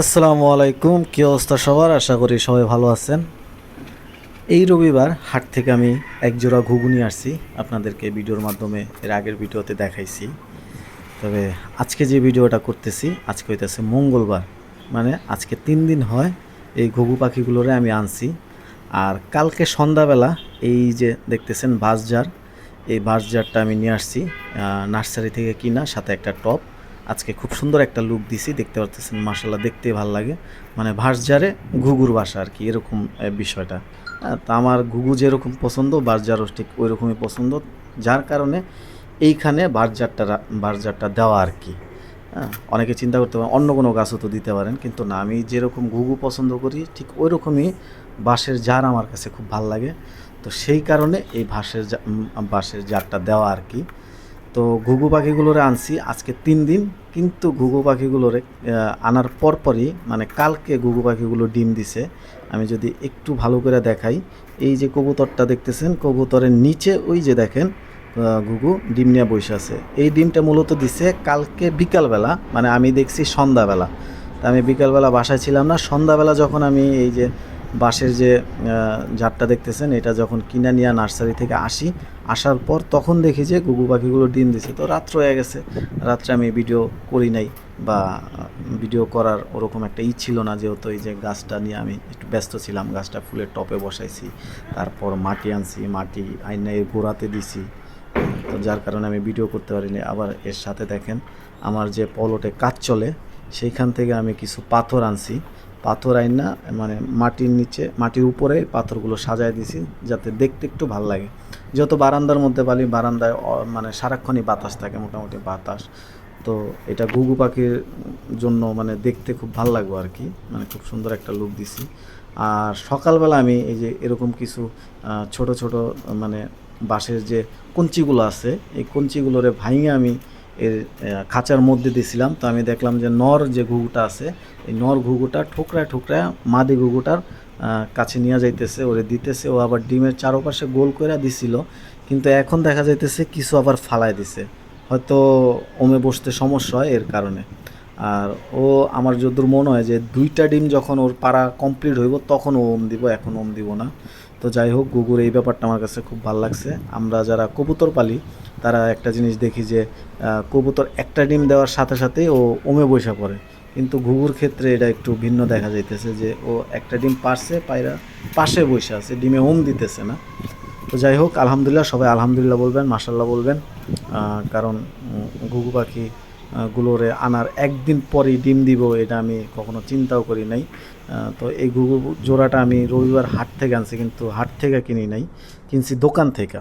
আসসালামু আলাইকুম, কী অবস্থা সবার? আশা করি সবাই ভালো আছেন। এই রবিবার হাট থেকে আমি এক জোড়া ঘুগুনি আসছি। আপনাদেরকে ভিডিওর মাধ্যমে এর আগের ভিডিওতে দেখাইছি। তবে আজকে যে ভিডিওটা করতেছি, আজকে হইতেছে মঙ্গলবার। মানে আজকে তিন দিন হয় এই ঘুঘু পাখিগুলোরে আমি আনছি। আর কালকে সন্ধ্যাবেলা এই যে দেখতেছেন বাঁশঝাড়, এই বাঁশঝাড়টা আমি নিয়ে আসছি নার্সারি থেকে কিনা, সাথে একটা টপ আজকে খুব সুন্দর একটা লুক দিছি, দেখতে পারতেছেন মাসাল্লাহ দেখতে ভালো লাগে। মানে ভাঁড়জারে ঘুঘুর বাসা আর কি, এরকম বিষয়টা। তা আমার ঘুঘু যেরকম পছন্দ বাঁশজারও ঠিক ওই রকমই পছন্দ, যার কারণে এইখানে বাঁশজারটা রা- বাঁশজারটা দেওয়া আর কি। হ্যাঁ অনেকে চিন্তা করতে পারেন, অন্য কোনো গাছও তো দিতে পারেন, কিন্তু না, আমি যেরকম ঘুঘু পছন্দ করি, ঠিক ওই রকমই বাঁশের জার আমার কাছে খুব ভালো লাগে। তো সেই কারণে এই বাঁশের বাঁশের জারটা দেওয়া আর কি। তো ঘুঘু পাখিগুলোরে আনছি, আজকে তিন দিন, কিন্তু ঘুঘু পাখিগুলোরে আনার পরপরই মানে কালকে ঘুঘু পাখিগুলো ডিম দিছে। আমি যদি একটু ভালো করে দেখাই, এই যে কবুতরটা দেখতেছেন, কবুতরের নিচে ওই যে দেখেন ঘুঘু ডিম নিয়ে বসে আছে। এই ডিমটা মূলত দিছে কালকে বিকালবেলা মানে আমি দেখছি সন্ধ্যাবেলা। তা আমি বিকালবেলা বাসায় ছিলাম না, সন্ধ্যাবেলা যখন আমি এই যে বাঁশের যে ঝাড়টা দেখতেছেন, এটা যখন কিনা নিয়ে নার্সারি থেকে আসি, আসার পর তখন দেখি যে গুগু পাখিগুলো ডিম দিছে। তো রাত্র হয়ে গেছে। রাত্রে আমি ভিডিও করি নাই বা ভিডিও করার ওরকম একটা ই ছিল না, যেহেতু এই যে গাছটা নিয়ে আমি একটু ব্যস্ত ছিলাম। গাছটা ফুলের টপে বসাইছি, তারপর মাটি আনছি, মাটি আইনা এর গোড়াতে দিছি। তো যার কারণে আমি ভিডিও করতে পারিনি। আবার এর সাথে দেখেন, আমার যে পলটে কাজ চলে, সেইখান থেকে আমি কিছু পাথর আনছি। পাথর আইন মানে মাটির নিচে, মাটির উপরে পাথরগুলো সাজায় দিছি, যাতে দেখতে একটু ভালো লাগে। যত বারান্দার মধ্যে পালি, বারান্দায় মানে সারাক্ষণই বাতাস থাকে, মোটামুটি বাতাস। তো এটা ঘুঘু পাখির জন্য মানে দেখতে খুব ভালো লাগবে আর কি। মানে খুব সুন্দর একটা লুক দিছি। আর সকালবেলা আমি এই যে এরকম কিছু ছোট ছোট মানে বাঁশের যে কঞ্চিগুলো আছে, এই কঞ্চিগুলোরে ভাঙে আমি এর খাঁচার মধ্যে দিয়েছিলাম তো আমি দেখলাম যে নর যে ঘুঘুটা আছে, এই নর ঘুঘুটা ঠোকরা ঠোকরা মাদি ঘুঘুটার কাছে নিয়ে যাইতেছে, ওরে দিতেছে। ও আবার ডিমের চারপাশে গোল করে দিছিল, কিন্তু এখন দেখা যাইতেছে কিছু আবার ফালায় দিছে। হয়তো ওমে বসতে সমস্যা হয় এর কারণে। আর ও, আমার যদ্দূর মনে হয় যে দুইটা ডিম যখন ওর পাড়া কমপ্লিট হইব, তখন ও ওম দিব, এখন ওম দিব না। তো যাই হোক গুগুর এই ব্যাপারটা আমার কাছে খুব ভালো লাগছে। আমরা যারা কবুতর পালি তারা একটা জিনিস দেখি যে কবুতর একটা ডিম দেওয়ার সাথে সাথেই ও ওমে বসে পড়ে। কিন্তু ঘুঘুর ক্ষেত্রে এটা একটু ভিন্ন দেখা যাইতেছে যে, ও একটা ডিম পারছে পায়রা পাশে বসে আছে, ডিমে ওম দিতেছে না। তো যাই হোক, আলহামদুলিল্লাহ, সবাই আলহামদুলিল্লাহ বলবেন মাসাল্লাহ বলবেন। কারণ ঘুঘু পাখি গুলোরে আনার একদিন পরেই ডিম দিব, এটা আমি কখনো চিন্তাও করি নাই। তো এই ঘুঘু জোড়াটা আমি রবিবার হাট থেকে আনছি, কিন্তু হাট থেকে কিনি নাই, কিনছি দোকান থেকে।